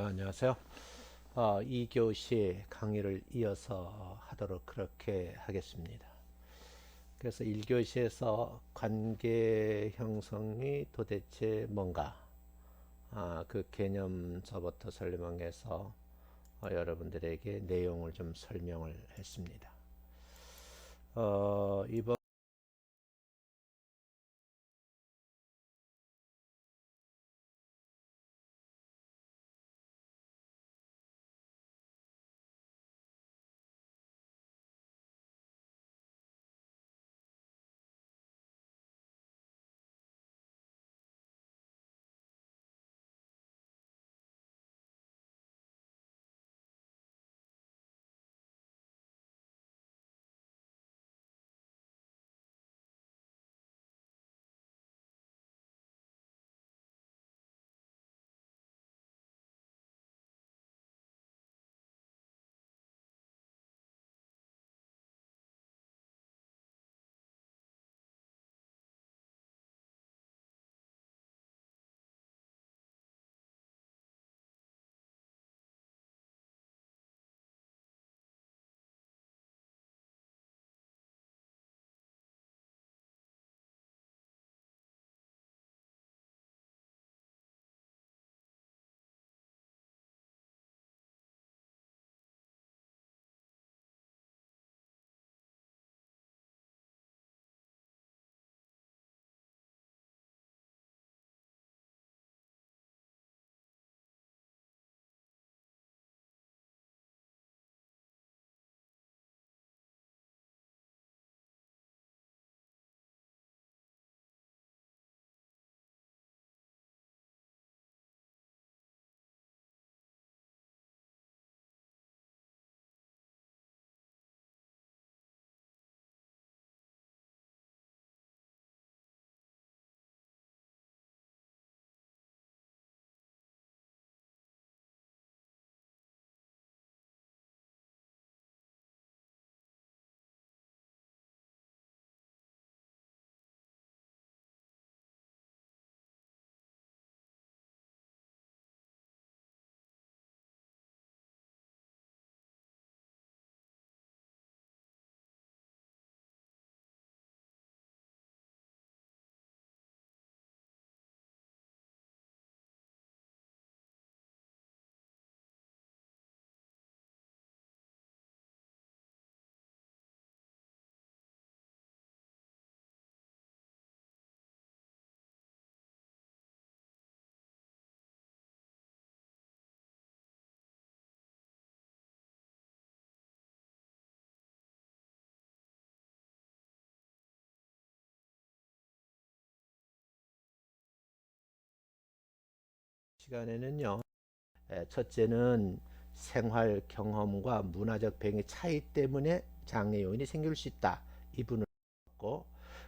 아, 안녕하세요. 어, 2교시 강의를 이어서 하도록 그렇게 하겠습니다. 그래서 1교시에서 관계 형성이 도대체 뭔가 아, 그 개념서부터 설명해서 어, 여러분들에게 내용을 좀 설명을 했습니다. 어, 이번 시간에는요. 에, 첫째는 생활 경험과 문화적 배경의 차이 때문에 장애 요인이 생길 수 있다. 이 부분을 봤고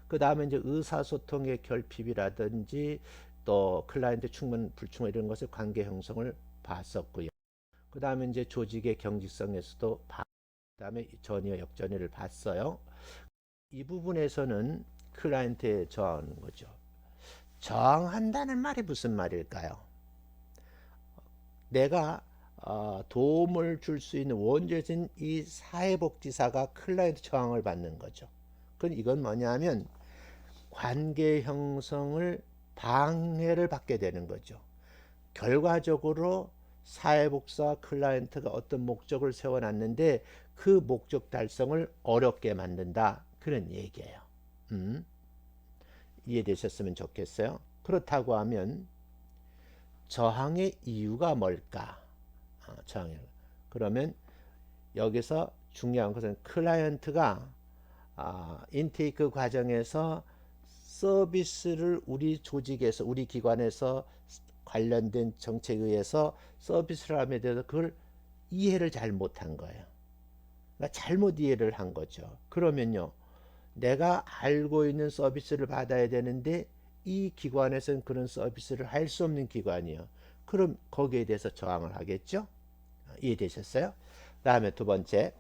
그 다음에 이제 의사소통의 결핍이라든지 또 클라이언트 충분 불충분 이런 것의 관계 형성을 봤었고요. 그 다음에 이제 조직의 경직성에서도 그 다음에 전이와 역전이를 봤어요. 이 부분에서는 클라이언트에 저항하는 거죠. 저항한다는 말이 무슨 말일까요? 내가 어, 도움을 줄 수 있는 원죄진 이 사회복지사가 클라이언트 저항을 받는 거죠. 그건 이건 뭐냐면 관계 형성을 방해를 받게 되는 거죠. 결과적으로 사회복사 클라이언트가 어떤 목적을 세워놨는데 그 목적 달성을 어렵게 만든다. 그런 얘기예요. 음? 이해되셨으면 좋겠어요. 그렇다고 하면 저항의 이유가 뭘까? 어, 저항 그러면 여기서 중요한 것은 클라이언트가 아, 인테이크 과정에서 서비스를 우리 조직에서 우리 기관에서 관련된 정책에 의해서 서비스를 함에 대해서 그걸 이해를 잘 못한 거예요. 그러니까 잘못 이해를 한 거죠. 그러면요. 내가 알고 있는 서비스를 받아야 되는데 이 기관에서는 그런 서비스를 할 수 없는 기관이요. 그럼 거기에 대해서 저항을 하겠죠? 이해되셨어요? 다음에 두 번째,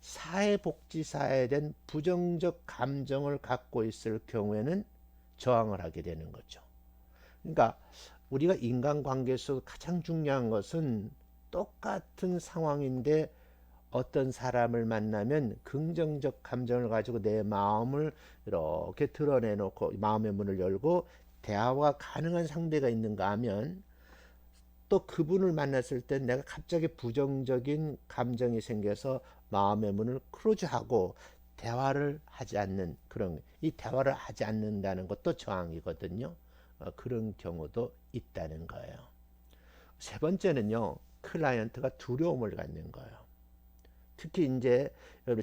사회복지사에 대한 부정적 감정을 갖고 있을 경우에는 저항을 하게 되는 거죠. 그러니까 우리가 인간관계 속 가장 중요한 것은 똑같은 상황인데 어떤 사람을 만나면 긍정적 감정을 가지고 내 마음을 이렇게 드러내놓고 마음의 문을 열고 대화가 가능한 상대가 있는가 하면 또 그분을 만났을 때 내가 갑자기 부정적인 감정이 생겨서 마음의 문을 크로즈하고 대화를 하지 않는 그런 이 대화를 하지 않는다는 것도 저항이거든요. 어, 그런 경우도 있다는 거예요. 세 번째는요. 클라이언트가 두려움을 갖는 거예요. 특히 이제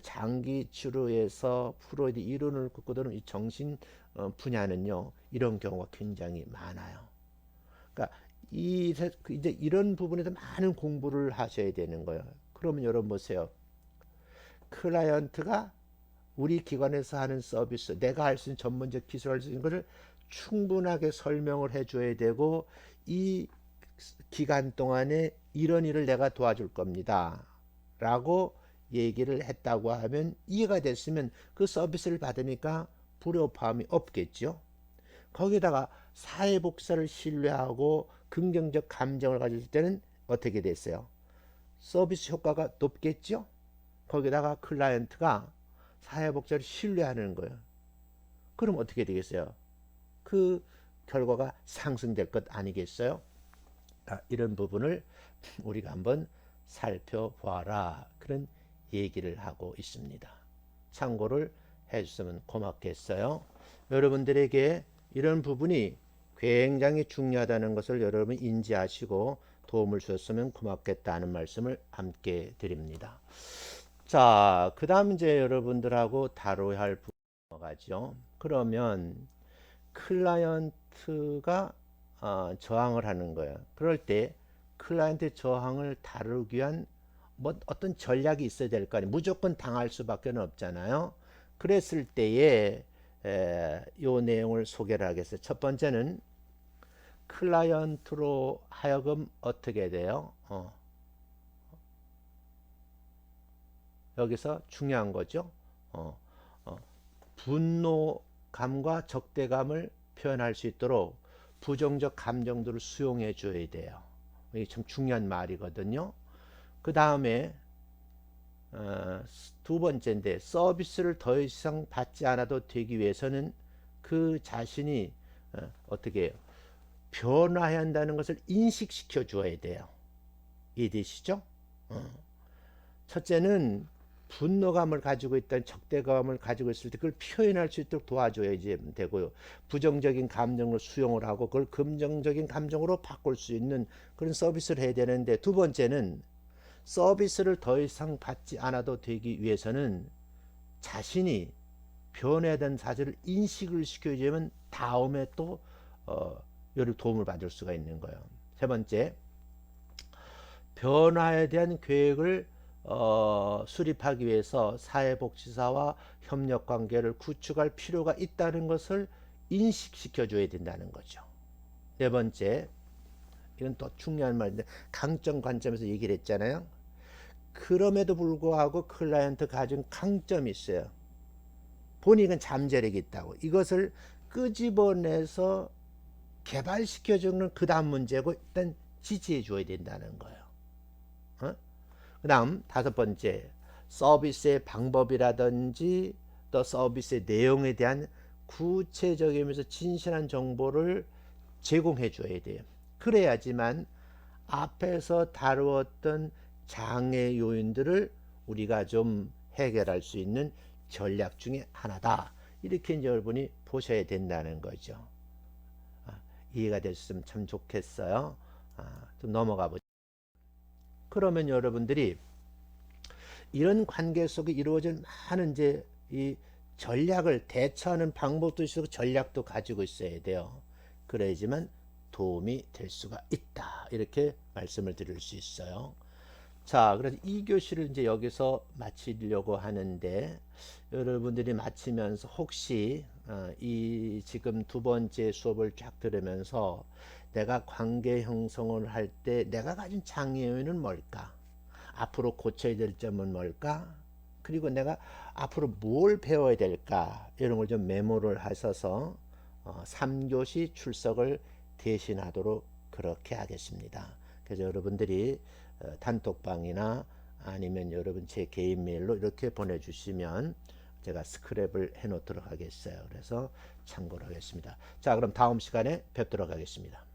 장기 치료에서 프로이드 이론을 긋고 들은 이 정신 어, 분야는요. 이런 경우가 굉장히 많아요. 그러니까 이 세- 그 이제 이런 부분에서 많은 공부를 하셔야 되는 거예요. 그러면 여러분 보세요. 클라이언트가 우리 기관에서 하는 서비스, 내가 할 수 있는 전문적 기술 할 수 있는 것을 충분하게 설명을 해줘야 되고 이 기간 동안에 이런 일을 내가 도와줄 겁니다. 라고 얘기를 했다고 하면 이해가 됐으면 그 서비스를 받으니까 불협화음이 없겠죠. 거기다가 사회복사를 신뢰하고 긍정적 감정을 가질 때는 어떻게 됐어요? 서비스 효과가 높겠죠? 거기다가 클라이언트가 사회복사를 신뢰하는 거예요. 그럼 어떻게 되겠어요? 그 결과가 상승될 것 아니겠어요? 아, 이런 부분을 우리가 한번 살펴보아라. 그런 얘기를 하고 있습니다. 참고를 해주시면 고맙겠어요. 여러분들에게 이런 부분이 굉장히 중요하다는 것을 여러분 인지하시고 도움을 주셨으면 고맙겠다는 말씀을 함께 드립니다. 자, 그 다음 이제 여러분들하고 다뤄야 할 부분 넘어가죠. 그러면 클라이언트가 어, 저항을 하는 거예요. 그럴 때 클라이언트 저항을 다루기 위한 뭐 어떤 전략이 있어야 될 거 아니에요. 무조건 당할 수밖에 없잖아요. 그랬을 때에 에, 요 내용을 소개를 하겠어요. 첫 번째는 클라이언트로 하여금 어떻게 돼요? 어. 여기서 중요한 거죠. 어, 어, 분노감과 적대감을 표현할 수 있도록 부정적 감정들을 수용해 줘야 돼요. 이게 참 중요한 말이거든요. 그 다음에 어, 두 번째인데 서비스를 더 이상 받지 않아도 되기 위해서는 그 자신이 어, 어떻게 해요? 변화해야 한다는 것을 인식시켜 줘야 돼요. 이해되시죠? 어. 첫째는 분노감을 가지고 있던 적대감을 가지고 있을 때 그걸 표현할 수 있도록 도와줘야지 되고요. 부정적인 감정을 수용을 하고 그걸 긍정적인 감정으로 바꿀 수 있는 그런 서비스를 해야 되는데 두 번째는 서비스를 더 이상 받지 않아도 되기 위해서는 자신이 변해야 되는 사실을 인식을 시켜주면 다음에 또 어, 도움을 받을 수가 있는 거예요. 세 번째, 변화에 대한 계획을 어, 수립하기 위해서 사회복지사와 협력 관계를 구축할 필요가 있다는 것을 인식시켜 줘야 된다는 거죠. 네 번째, 이건 또 중요한 말인데 강점 관점에서 얘기를 했잖아요. 그럼에도 불구하고 클라이언트 가진 강점이 있어요. 본인은 잠재력이 있다고. 이것을 끄집어내서 개발시켜 주는 그 다음 문제고 일단 지지해 줘야 된다는 거예요. 어? 그 다음 다섯 번째 서비스의 방법이라든지 또 서비스의 내용에 대한 구체적이면서 진실한 정보를 제공해 줘야 돼요. 그래야지만 앞에서 다루었던 장애 요인들을 우리가 좀 해결할 수 있는 전략 중에 하나다. 이렇게 이제 여러분이 보셔야 된다는 거죠. 아, 이해가 됐으면 참 좋겠어요. 아, 좀 넘어가 보죠. 그러면 여러분들이 이런 관계 속에 이루어질 많은 이제 이 전략을 대처하는 방법도 있고 전략도 가지고 있어야 돼요. 그래야지만 도움이 될 수가 있다. 이렇게 말씀을 드릴 수 있어요. 자, 그래서 이 교실을 이제 여기서 마치려고 하는데 여러분들이 마치면서 혹시 어, 이 지금 두 번째 수업을 쫙 들으면서 내가 관계 형성을 할 때 내가 가진 장애 요인은 뭘까? 앞으로 고쳐야 될 점은 뭘까? 그리고 내가 앞으로 뭘 배워야 될까? 이런 걸 좀 메모를 하셔서 어, 3교시 출석을 대신하도록 그렇게 하겠습니다. 그래서 여러분들이 어, 단톡방이나 아니면 여러분 제 개인 메일로 이렇게 보내주시면 제가 스크랩을 해 놓도록 하겠어요. 그래서 참고를 하겠습니다. 자, 그럼 다음 시간에 뵙도록 하겠습니다.